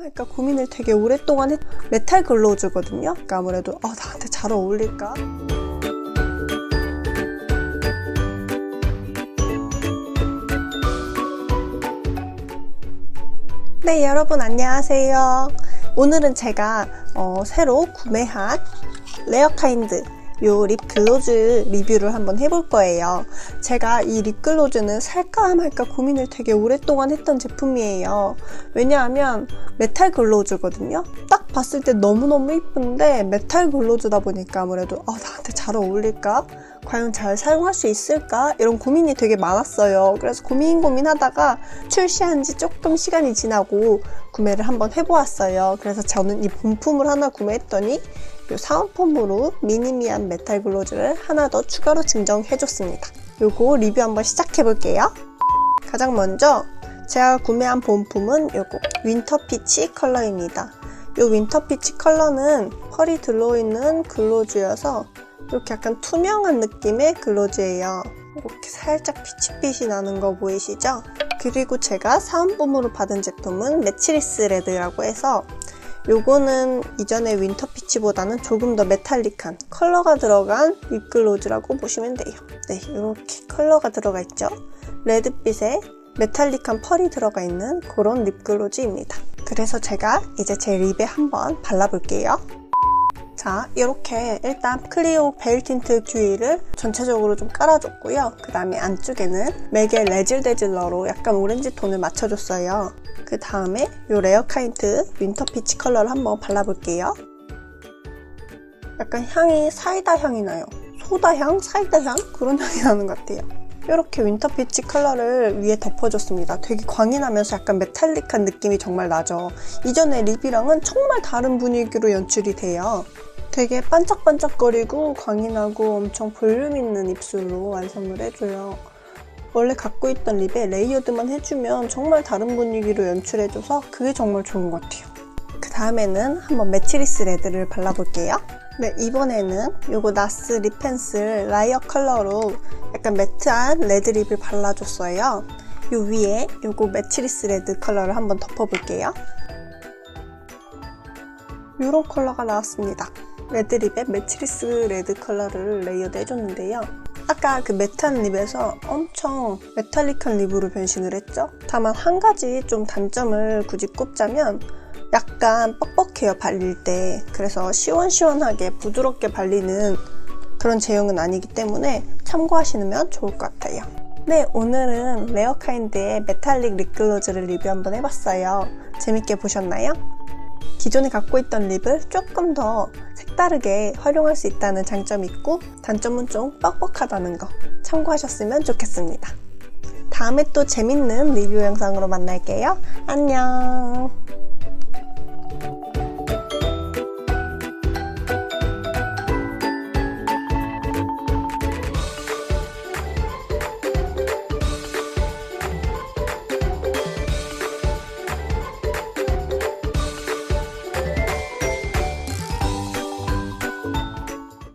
말까 고민을 되게 오랫동안 했 메탈 글로우즈거든요. 그러니까 아무래도 아, 나한테 잘 어울릴까? 네, 여러분 안녕하세요. 오늘은 제가 어, 새로 구매한 레어카인드 요 립 글로즈 리뷰를 한번 해볼 거예요. 제가 이 립 글로즈는 살까 말까 고민을 되게 오랫동안 했던 제품이에요. 왜냐하면 메탈 글로즈거든요. 딱 봤을 때 너무너무 이쁜데 메탈 글로즈다 보니까 아무래도 아, 나한테 잘 어울릴까? 과연 잘 사용할 수 있을까? 이런 고민이 되게 많았어요. 그래서 고민 고민하다가 출시한 지 조금 시간이 지나고 구매를 한번 해보았어요. 그래서 저는 이 본품을 하나 구매했더니 이 사은품으로 미니미한 메탈 글로즈를 하나 더 추가로 증정해줬습니다. 요거 리뷰 한번 시작해볼게요. 가장 먼저 제가 구매한 본품은 요거 윈터 피치 컬러입니다. 요 윈터 피치 컬러는 펄이 들어있는 글로즈여서 이렇게 약간 투명한 느낌의 글로즈예요. 이렇게 살짝 피치빛이 나는 거 보이시죠? 그리고 제가 사은품으로 받은 제품은 매치리스 레드라고 해서 요거는 이전의 윈터 피치보다는 조금 더 메탈릭한 컬러가 들어간 립글로즈라고 보시면 돼요. 네, 이렇게 컬러가 들어가 있죠. 레드빛에 메탈릭한 펄이 들어가 있는 그런 립글로즈입니다. 그래서 제가 이제 제 립에 한번 발라볼게요. 자, 이렇게 일단 클리오 베일 틴트 듀이를 전체적으로 좀 깔아줬고요. 그 다음에 안쪽에는 맥의 레질 데질러로 약간 오렌지 톤을 맞춰줬어요. 그 다음에 이 레어 카인트 윈터 피치 컬러를 한번 발라볼게요. 약간 향이 사이다 향이 나요. 소다 향, 사이다 향 그런 향이 나는 것 같아요. 이렇게 윈터 피치 컬러를 위에 덮어줬습니다. 되게 광이 나면서 약간 메탈릭한 느낌이 정말 나죠. 이전의 립이랑은 정말 다른 분위기로 연출이 돼요. 되게 반짝반짝거리고 광이 나고 엄청 볼륨 있는 입술로 완성을 해줘요. 원래 갖고 있던 립에 레이어드만 해주면 정말 다른 분위기로 연출해줘서 그게 정말 좋은 것 같아요. 그 다음에는 한번 매치리스 레드를 발라볼게요. 네, 이번에는 요거 나스 립 펜슬 라이어 컬러로 약간 매트한 레드 립을 발라줬어요. 요 위에 요거 매치리스 레드 컬러를 한번 덮어볼게요. 요런 컬러가 나왔습니다. 레드립에 매치리스 레드 컬러를 레이어드 해줬는데요. 아까 그 메탄 립에서 엄청 메탈릭한 립으로 변신을 했죠. 다만 한 가지 좀 단점을 굳이 꼽자면 약간 뻑뻑해요, 발릴 때. 그래서 시원시원하게 부드럽게 발리는 그런 제형은 아니기 때문에 참고하시면 좋을 것 같아요. 네, 오늘은 레어카인드의 메탈릭 립글로즈를 리뷰 한번 해봤어요. 재밌게 보셨나요? 기존에 갖고 있던 립을 조금 더 색다르게 활용할 수 있다는 장점이 있고 단점은 좀 뻑뻑하다는 거 참고하셨으면 좋겠습니다. 다음에 또 재밌는 리뷰 영상으로 만날게요. 안녕!